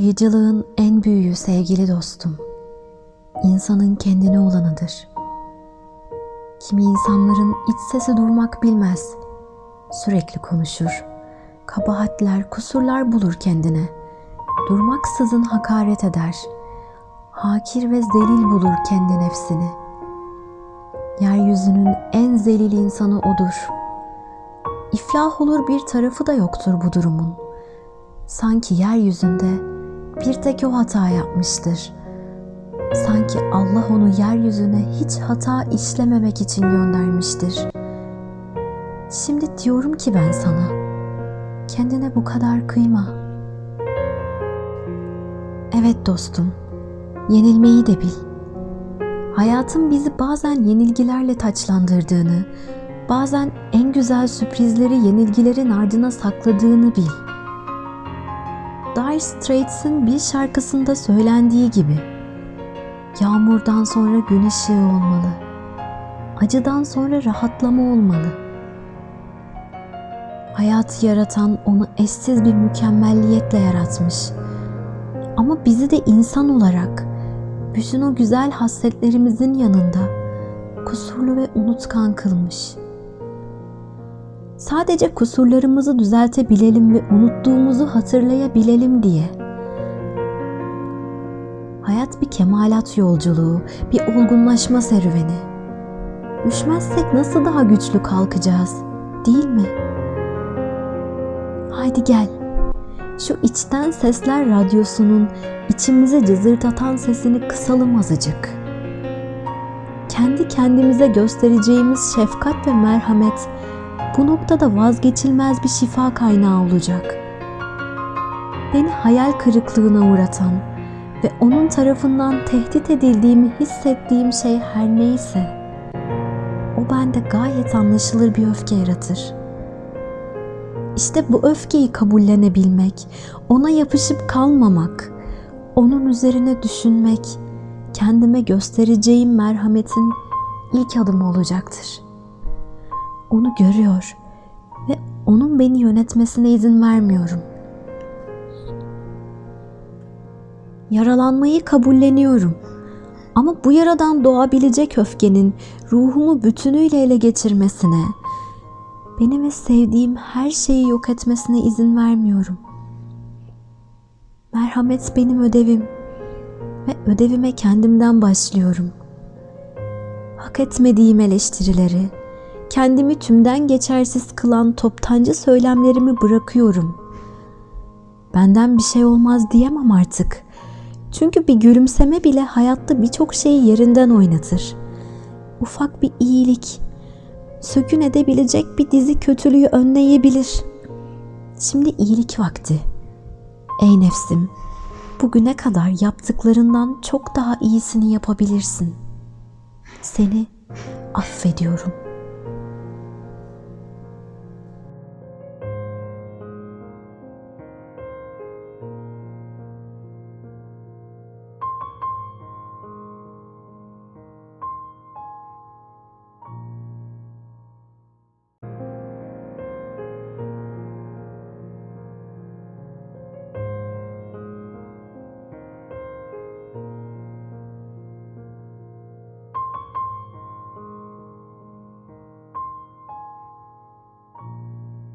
Kıyıcılığın en büyüğü sevgili dostum. İnsanın kendine olanıdır. Kimi insanların iç sesi durmak bilmez. Sürekli konuşur. Kabahatler, kusurlar bulur kendine. Durmaksızın hakaret eder. Hakir ve zelil bulur kendi nefsini. Yeryüzünün en zelil insanı odur. İflah olur bir tarafı da yoktur bu durumun. Sanki yeryüzünde bir tek o hata yapmıştır. Sanki Allah onu yeryüzüne hiç hata işlememek için göndermiştir. Şimdi diyorum ki ben sana, kendine bu kadar kıyma. Evet dostum, yenilmeyi de bil. Hayatın bizi bazen yenilgilerle taçlandırdığını, bazen en güzel sürprizleri yenilgilerin ardına sakladığını bil. Dire Straits'in bir şarkısında söylendiği gibi Yağmurdan sonra gün ışığı olmalı. Acıdan sonra rahatlama olmalı. Hayatı yaratan onu eşsiz bir mükemmelliyetle yaratmış. Ama bizi de insan olarak bütün o güzel hasletlerimizin yanında kusurlu ve unutkan kılmış. Sadece kusurlarımızı düzeltebilelim ve unuttuğumuzu hatırlayabilelim diye. Hayat bir kemalat yolculuğu, bir olgunlaşma serüveni. Düşmezsek nasıl daha güçlü kalkacağız, değil mi? Haydi gel. Şu içten sesler radyosunun içimizi cızırtatan sesini kısalım azıcık. Kendi kendimize göstereceğimiz şefkat ve merhamet bu noktada vazgeçilmez bir şifa kaynağı olacak. Beni hayal kırıklığına uğratan, ve onun tarafından tehdit edildiğimi hissettiğim şey her neyse o bende gayet anlaşılır bir öfke yaratır. İşte bu öfkeyi kabullenebilmek, ona yapışıp kalmamak, onun üzerine düşünmek, kendime göstereceğim merhametin ilk adımı olacaktır. Onu görüyor ve onun beni yönetmesine izin vermiyorum. Yaralanmayı kabulleniyorum. Ama bu yaradan doğabilecek öfkenin ruhumu bütünüyle ele geçirmesine, beni ve sevdiğim her şeyi yok etmesine izin vermiyorum. Merhamet benim ödevim ve ödevime kendimden başlıyorum. Hak etmediğim eleştirileri, kendimi tümden geçersiz kılan toptancı söylemlerimi bırakıyorum. Benden bir şey olmaz diyemem artık.'' Çünkü bir gülümseme bile hayatta birçok şeyi yerinden oynatır. Ufak bir iyilik, sökün edebilecek bir dizi kötülüğü önleyebilir. Şimdi iyilik vakti. Ey nefsim, bugüne kadar yaptıklarından çok daha iyisini yapabilirsin. Seni affediyorum.''